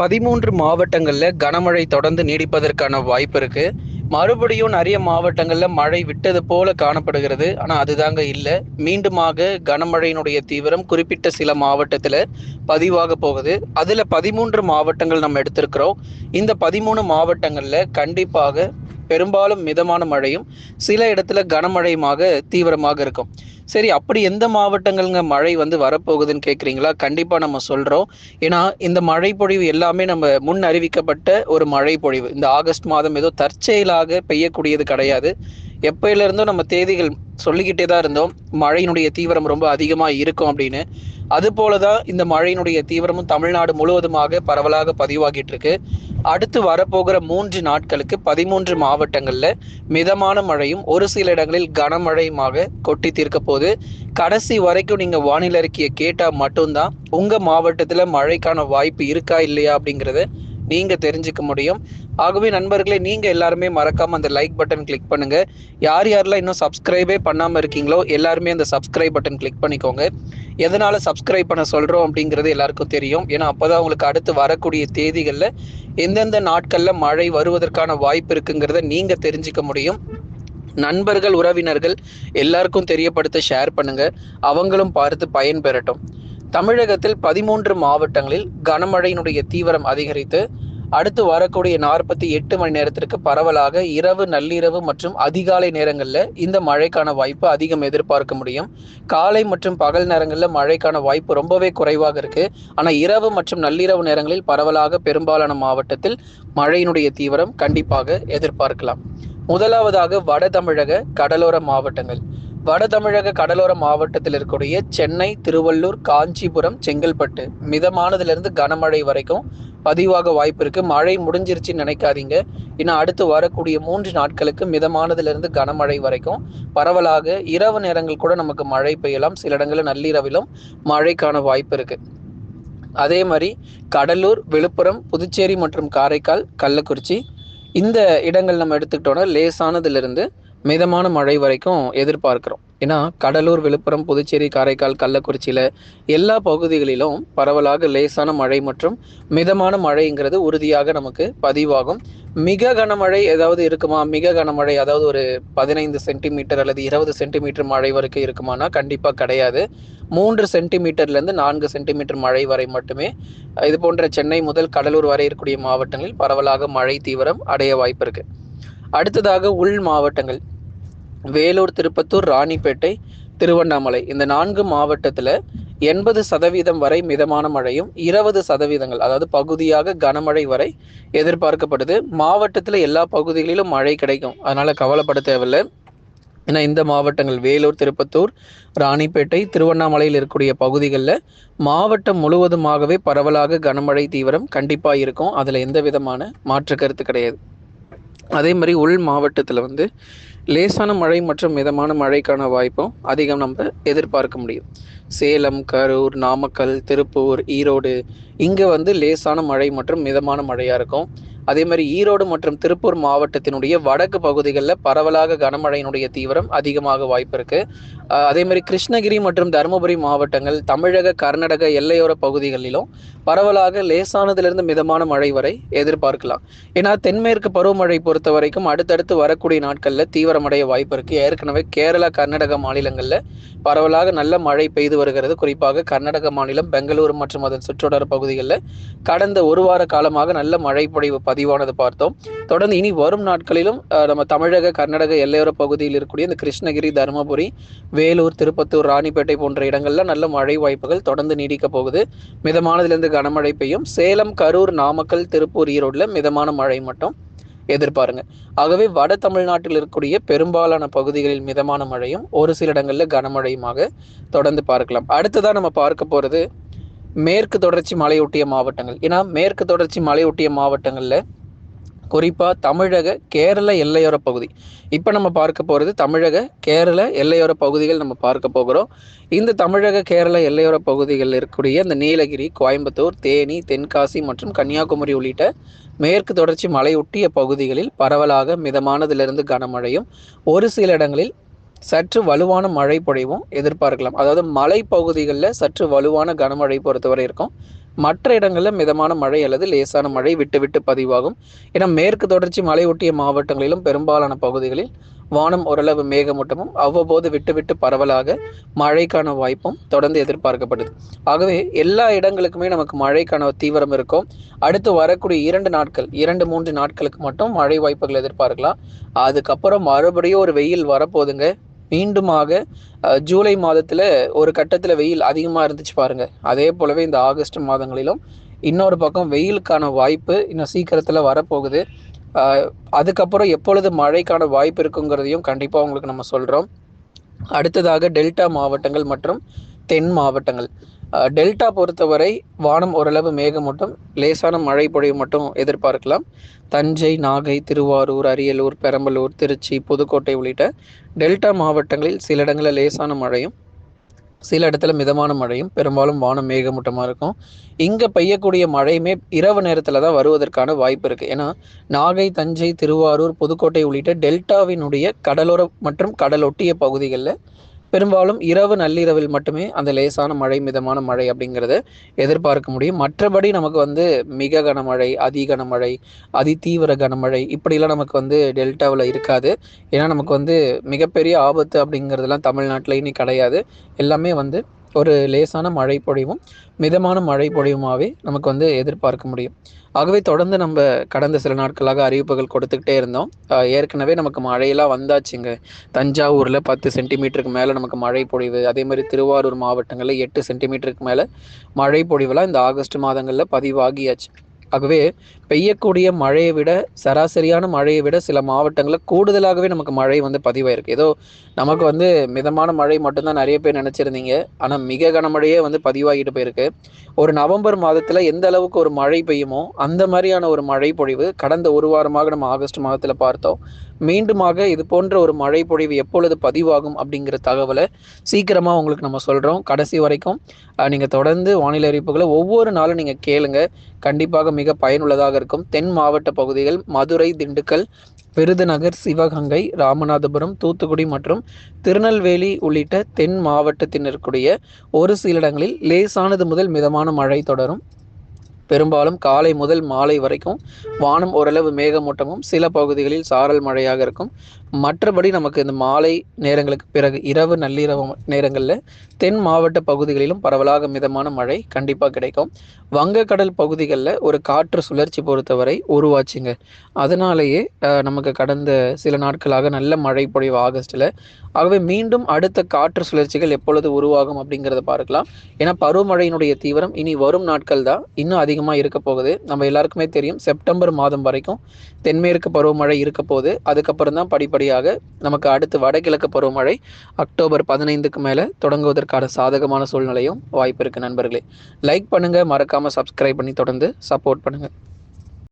பதிமூன்று மாவட்டங்களில் கனமழை தொடர்ந்து நீடிப்பதற்கான வாய்ப்பு இருக்கு. மறுபடியும் நிறைய மாவட்டங்களில் மழை விட்டது போல காணப்படுகிறது. ஆனால் அதுதாங்க இல்லை. மீண்டுமாக கனமழையினுடைய தீவிரம் குறிப்பிட்ட சில மாவட்டத்தில் பதிவாக போகுது. அதில் பதிமூன்று மாவட்டங்கள் நம்ம எடுத்திருக்கிறோம். இந்த பதிமூணு மாவட்டங்களில் கண்டிப்பாக பெரும்பாலும் மிதமான மழையும் சில இடத்துல கனமழையுமாக தீவிரமாக இருக்கும். சரி அப்படி எந்த மாவட்டங்கள்ங்க மழை வந்து வரப்போகுதுன்னு கேட்குறீங்களா கண்டிப்பாக நம்ம சொல்கிறோம் ஏன்னா இந்த மழை பொழிவு எல்லாமே நம்ம முன் அறிவிக்கப்பட்ட ஒரு மழை பொழிவு. இந்த ஆகஸ்ட் மாதம் ஏதோ தற்செயலாக பெய்யக்கூடியது கிடையாது. எப்பயிலிருந்தோ நம்ம தேதிகள் சொல்லிக்கிட்டே தான் இருந்தோம். மழையினுடைய தீவிரம் ரொம்ப அதிகமாக இருக்கும் அப்படின்னு. அது போலதான் இந்த மழையினுடைய தீவிரமும் தமிழ்நாடு முழுவதுமாக பரவலாக பதிவாகிட்டு இருக்கு. அடுத்து வரப்போகிற மூன்று நாட்களுக்கு பதிமூன்று மாவட்டங்கள்ல மிதமான மழையும் ஒரு சில இடங்களில் கனமழையுமாக கொட்டி தீர்க்க போது கடைசி வரைக்கும் நீங்க வானிலை அறிக்கையை கேட்டா மட்டும்தான் உங்க மாவட்டத்துல மழைக்கான வாய்ப்பு இருக்கா இல்லையா அப்படிங்கிறத நீங்க தெரிஞ்சுக்க முடியும். ஆகவே நண்பர்களே நீங்க எல்லாருமே மறக்காம அந்த லைக் பட்டன் கிளிக் பண்ணுங்க. யார் யாரெல்லாம் இன்னும் சப்ஸ்கிரைபே பண்ணாம இருக்கீங்களோ எல்லாருமே அந்த சப்ஸ்கிரைப் பட்டன் கிளிக் பண்ணிக்கோங்க. எதனால சப்ஸ்கிரைப் பண்ண சொல்றோம் அப்படிங்கிறது எல்லாருக்கும் தெரியும். ஏன்னா அப்பதான் உங்களுக்கு அடுத்து வரக்கூடிய தேதிகள்ல எந்தெந்த நாட்கள்ல மழை வருவதற்கான வாய்ப்பு இருக்குங்கிறத நீங்க தெரிஞ்சுக்க முடியும். நண்பர்கள் உறவினர்கள் எல்லாருக்கும் தெரியப்படுத்த ஷேர் பண்ணுங்க. அவங்களும் பார்த்து பயன் பெறட்டும் தமிழகத்தில் பதிமூன்று மாவட்டங்களில் கனமழையினுடைய தீவிரம் அதிகரித்து அடுத்து வரக்கூடிய நாற்பத்தி எட்டு மணி நேரத்திற்கு பரவலாக இரவு நள்ளிரவு மற்றும் அதிகாலை நேரங்களில் இந்த மழைக்கான வாய்ப்பு அதிகம் எதிர்பார்க்க முடியும். காலை மற்றும் பகல் நேரங்களில் மழைக்கான வாய்ப்பு ரொம்பவே குறைவாக இருக்கு. ஆனால் இரவு மற்றும் நள்ளிரவு நேரங்களில் பரவலாக பெரும்பாலான மாவட்டத்தில் மழையினுடைய தீவிரம் கண்டிப்பாக எதிர்பார்க்கலாம். முதலாவதாக வட தமிழக கடலோர மாவட்டங்கள். வட தமிழக கடலோர மாவட்டத்தில் இருக்கக்கூடிய சென்னை திருவள்ளூர் காஞ்சிபுரம் செங்கல்பட்டு மிதமானதிலிருந்து கனமழை வரைக்கும் பதிவாக வாய்ப்பு இருக்கு. மழை முடிஞ்சிருச்சுன்னு நினைக்காதீங்க. இன்னும் அடுத்து வரக்கூடிய மூன்று நாட்களுக்கு மிதமானதிலிருந்து கனமழை வரைக்கும். பரவலாக இரவு நேரங்கள் கூட நமக்கு மழை பெய்யலாம். சில இடங்களில் நள்ளிரவிலும் மழைக்கான வாய்ப்பு இருக்கு. அதே மாதிரி கடலூர் விழுப்புரம் புதுச்சேரி மற்றும் காரைக்கால் கள்ளக்குறிச்சி இந்த இடங்கள் நம்ம எடுத்துக்கிட்டோம்னா லேசானதிலிருந்து மிதமான மழை வரைக்கும் எதிர்பார்க்கிறோம். ஏன்னா கடலூர் விழுப்புரம் புதுச்சேரி காரைக்கால் கள்ளக்குறிச்சியில் எல்லா பகுதிகளிலும் பரவலாக லேசான மழை மற்றும் மிதமான மழைங்கிறது உறுதியாக நமக்கு பதிவாகும். மிக கனமழை ஏதாவது இருக்குமா? மிக கனமழை அதாவது ஒரு பதினைந்து சென்டிமீட்டர் அல்லது இருபது சென்டிமீட்டர் மழை வரைக்கும் இருக்குமானா? கண்டிப்பாக கிடையாது. மூன்று சென்டிமீட்டர்லேருந்து நான்கு சென்டிமீட்டர் மழை வரை மட்டுமே. இது போன்ற சென்னை முதல் கடலூர் வரை இருக்கக்கூடிய மாவட்டங்களில் பரவலாக மழை தீவிரம் அடைய வாய்ப்பு இருக்குது அடுத்ததாக உள் மாவட்டங்கள். வேலூர் திருப்பத்தூர் ராணிப்பேட்டை திருவண்ணாமலை. இந்த நான்கு மாவட்டத்தில் எண்பது சதவீதம் வரை மிதமான மழையும் இருபது சதவீதங்கள் அதாவது பகுதியாக கனமழை வரை எதிர்பார்க்கப்படுது. மாவட்டத்தில் எல்லா பகுதிகளிலும் மழை கிடைக்கும். அதனால கவலைப்பட தேவையில்லை. ஏன்னா இந்த மாவட்டங்கள் வேலூர் திருப்பத்தூர் ராணிப்பேட்டை திருவண்ணாமலையில் இருக்கக்கூடிய பகுதிகளில் மாவட்டம் முழுவதுமாகவே பரவலாக கனமழை தீவிரம் கண்டிப்பாக இருக்கும். அதில் எந்த விதமான மாற்று கருத்து கிடையாது. அதே மாதிரி உள் மாவட்டத்தில் வந்து லேசான மழை மற்றும் மிதமான மழைக்கான வாய்ப்பும் அதிகம் நம்ம எதிர்பார்க்க முடியும். சேலம் கரூர் நாமக்கல் திருப்பூர் ஈரோடு இங்கே வந்து லேசான மழை மற்றும் மிதமான மழையாக இருக்கும். அதே மாதிரி ஈரோடு மற்றும் திருப்பூர் மாவட்டத்தினுடைய வடக்கு பகுதிகளில் பரவலாக கனமழையினுடைய தீவிரம் அதிகமாக வாய்ப்பு இருக்கு. அதே மாதிரி கிருஷ்ணகிரி மற்றும் தருமபுரி மாவட்டங்கள் தமிழக கர்நாடக எல்லையோர பகுதிகளிலும் பரவலாக லேசானதிலிருந்து மிதமான மழை வரை எதிர்பார்க்கலாம். ஏன்னா தென்மேற்கு பருவமழை பொறுத்த வரைக்கும் அடுத்தடுத்து வரக்கூடிய நாட்களில் தீவிரமடைய வாய்ப்பு இருக்கு. ஏற்கனவே கேரளா கர்நாடக மாநிலங்களில் பரவலாக நல்ல மழை பெய்து வருகிறது. குறிப்பாக கர்நாடக மாநிலம் பெங்களூரு மற்றும் அதன் சுற்றுவட்டார பகுதிகளில் கடந்த ஒரு வார காலமாக நல்ல மழை பொழிவு பதிவானது பார்த்தோம். தொடர்ந்து இனி வரும் நாட்களிலும் நம்ம தமிழக கர்நாடக எல்லையோர பகுதியில் இருக்கக்கூடிய இந்த கிருஷ்ணகிரி தருமபுரி வேலூர் திருப்பத்தூர் ராணிப்பேட்டை போன்ற இடங்கள்ல நல்ல மழை வாய்ப்புகள் தொடர்ந்து நீடிக்க போகுது. மிதமானதிலிருந்து கனமழை பெய்யும் சேலம் கரூர் நாமக்கல் திருப்பூர் ஈரோடுல மிதமான மழை மட்டும் எதிர்பாருங்க. ஆகவே வட தமிழ்நாட்டில் இருக்கக்கூடிய பெரும்பாலான பகுதிகளில் மிதமான மழையும் ஒரு சில இடங்களில் கனமழையுமாக தொடர்ந்து பார்க்கலாம். அடுத்ததாக நம்ம பார்க்க போகிறது மேற்கு தொடர்ச்சி மலையொட்டிய மாவட்டங்கள். ஏன்னா மேற்கு தொடர்ச்சி மலையொட்டிய மாவட்டங்களில் குறிப்பாக தமிழக கேரள எல்லையோர பகுதி. இப்போ நம்ம பார்க்க போகிறது தமிழக கேரள எல்லையோர பகுதிகள் நம்ம பார்க்க போகிறோம். இந்த தமிழக கேரள எல்லையோர பகுதிகளில் இருக்கக்கூடிய இந்த நீலகிரி கோயம்புத்தூர் தேனி தென்காசி மற்றும் கன்னியாகுமரி உள்ளிட்ட மேற்கு தொடர்ச்சி மலையொட்டிய பகுதிகளில் பரவலாக மிதமானதிலிருந்து கனமழையும் ஒரு சில இடங்களில் சற்று வலுவான மழை பொழிவும் எதிர்பார்க்கலாம். அதாவது மலைப்பகுதிகளில் சற்று வலுவான கனமழை பொறுத்தவரை இருக்கும். மற்ற இடங்களில் மிதமான மழை அல்லது லேசான மழை விட்டு விட்டு பதிவாகும். ஏன்னா மேற்கு தொடர்ச்சி மலை ஒட்டிய மாவட்டங்களிலும் பெரும்பாலான பகுதிகளில் வானம் ஓரளவு மேகமூட்டமும் அவ்வப்போது விட்டு விட்டு பரவலாக மழைக்கான வாய்ப்பும் தொடர்ந்து எதிர்பார்க்கப்படுது. ஆகவே எல்லா இடங்களுக்குமே நமக்கு மழைக்கான தீவிரம் இருக்கும். அடுத்து வரக்கூடிய இரண்டு நாட்கள் இரண்டு மூன்று நாட்களுக்கு மட்டும் மழை வாய்ப்புகள் எதிர்பார்க்கலாம். அதுக்கப்புறம் மறுபடியும் ஒரு வெயில் வரப்போகுதுங்க. மீண்டுமாக ஜூலை மாதத்தில் ஒரு கட்டத்தில் வெயில் அதிகமாக இருந்துச்சு பாருங்க. அதே போலவே இந்த ஆகஸ்ட் மாதங்களிலும் இன்னொரு பக்கம் வெயிலுக்கான வாய்ப்பு இன்னும் சீக்கிரத்தில் வரப்போகுது. அதுக்கப்புறம் எப்பொழுது மழைக்கான வாய்ப்பு இருக்குங்கிறதையும் கண்டிப்பாக உங்களுக்கு நம்ம சொல்கிறோம் அடுத்ததாக டெல்டா மாவட்டங்கள் மற்றும் தென் மாவட்டங்கள். டெல்டா பொறுத்தவரை வானம் ஓரளவு மேகமூட்டம் லேசான மழை பொழிவு மட்டும் எதிர்பார்க்கலாம். தஞ்சை நாகை திருவாரூர் அரியலூர் பெரம்பலூர் திருச்சி புதுக்கோட்டை உள்ளிட்ட டெல்டா மாவட்டங்களில் சில இடங்களில் லேசான மழையும் சில இடத்துல மிதமான மழையும். பெரும்பாலும் வானம் மேகமூட்டமாக இருக்கும். இங்கே பெய்யக்கூடிய மழையுமே இரவு நேரத்தில் தான் வருவதற்கான வாய்ப்பு இருக்குது ஏன்னா நாகை தஞ்சை திருவாரூர் புதுக்கோட்டை உள்ளிட்ட டெல்டாவினுடைய கடலோர மற்றும் கடலொட்டிய பகுதிகளில் பெரும்பாலும் இரவு நள்ளிரவில் மட்டுமே அந்த லேசான மழை மிதமான மழை அப்படிங்கிறத எதிர்பார்க்க முடியும். மற்றபடி நமக்கு வந்து மிக கனமழை அதி கனமழை அதி தீவிர கனமழை இப்படிலாம் நமக்கு வந்து டெல்டாவில் இருக்காது. ஏன்னா நமக்கு வந்து மிகப்பெரிய ஆபத்து அப்படிங்கிறதுலாம் தமிழ்நாட்டில் இனி கிடையாது. எல்லாமே வந்து ஒரு லேசான மழை பொழிவும் மிதமான மழை பொழிவுமாகவே நமக்கு வந்து எதிர்பார்க்க முடியும். ஆகவே தொடர்ந்து நம்ம கடந்த சில நாட்களாக அறிவிப்புகள் கொடுத்துக்கிட்டே இருந்தோம். ஏற்கனவே நமக்கு மழையெல்லாம் வந்தாச்சுங்க. தஞ்சாவூரில் பத்து சென்டிமீட்டருக்கு மேலே நமக்கு மழை பொழிவு அதே மாதிரி திருவாரூர் மாவட்டங்களில் எட்டு சென்டிமீட்டருக்கு மேலே மழை பொழிவுலாம் இந்த ஆகஸ்ட் மாதங்களில் பதிவாகியாச்சு. ஆகவே பெய்யக்கூடிய மழையை விட சராசரியான மழையை விட சில மாவட்டங்களில் கூடுதலாகவே நமக்கு மழை வந்து பதிவாயிருக்கு. ஏதோ நமக்கு வந்து மிதமான மழை மட்டும்தான் நிறைய பேர் நினச்சிருந்தீங்க. ஆனால் மிக கனமழையே வந்து பதிவாகிட்டு போயிருக்கு. ஒரு நவம்பர் மாதத்தில் எந்த அளவுக்கு ஒரு மழை பெய்யுமோ அந்த மாதிரியான ஒரு மழை பொழிவு கடந்த ஒரு வாரமாக நம்ம ஆகஸ்ட் மாதத்தில் பார்த்தோம். மீண்டுமாக இது போன்ற ஒரு மழை பொழிவு எப்பொழுது பதிவாகும் அப்படிங்கிற தகவலை சீக்கிரமாக உங்களுக்கு நம்ம சொல்கிறோம் கடைசி வரைக்கும் நீங்கள் தொடர்ந்து வானிலை அறிவிப்புகளை ஒவ்வொரு நாளும் நீங்கள் கேளுங்க. கண்டிப்பாக மிக பயனுள்ளதாக இருக்கும். தென் மாவட்ட பகுதிகள் மதுரை திண்டுக்கல் விருதுநகர் சிவகங்கை ராமநாதபுரம் தூத்துக்குடி மற்றும் திருநெல்வேலி உள்ளிட்ட தென் மாவட்டத்தினருக்குடைய ஒரு சில இடங்களில் லேசானது முதல் மிதமான மழை தொடரும். பெரும்பாலும் காலை முதல் மாலை வரைக்கும் வானம் ஓரளவு மேகமூட்டமும் சில பகுதிகளில் சாரல் மழையாக இருக்கும். மற்றபடி நமக்கு இந்த மாலை நேரங்களுக்கு பிறகு இரவு நள்ளிரவு நேரங்களில் தென் மாவட்ட பகுதிகளிலும் பரவலாக மிதமான மழை கண்டிப்பாக கிடைக்கும். வங்கக்கடல் பகுதிகளில் ஒரு காற்று சுழற்சி பொறுத்தவரை உருவாச்சுங்க. அதனாலேயே நமக்கு கடந்த சில நாட்களாக நல்ல மழை பொழிவு ஆகஸ்டில். ஆகவே மீண்டும் அடுத்த காற்று சுழற்சிகள் எப்பொழுது உருவாகும் அப்படிங்கிறத பார்க்கலாம். ஏன்னா பருவமழையினுடைய தீவிரம் இனி வரும் நாட்கள் தான். இன்னும் அதிகமாக இருக்க போகுது. நம்ம எல்லாருக்குமே தெரியும் செப்டம்பர் மாதம் வரைக்கும் தென்மேற்கு பருவமழை இருக்க போகுது. அதுக்கப்புறம் தான் படிப்படியாக நமக்கு அடுத்து வடகிழக்கு பருவமழை அக்டோபர் பதினைந்துக்கு மேலே தொடங்குவதற்கான சாதகமான சூழ்நிலையும் வாய்ப்பு இருக்குது நண்பர்களே. லைக் பண்ணுங்கள் மறக்காமல் சப்ஸ்கிரைப் பண்ணி தொடர்ந்து சப்போர்ட் பண்ணுங்கள்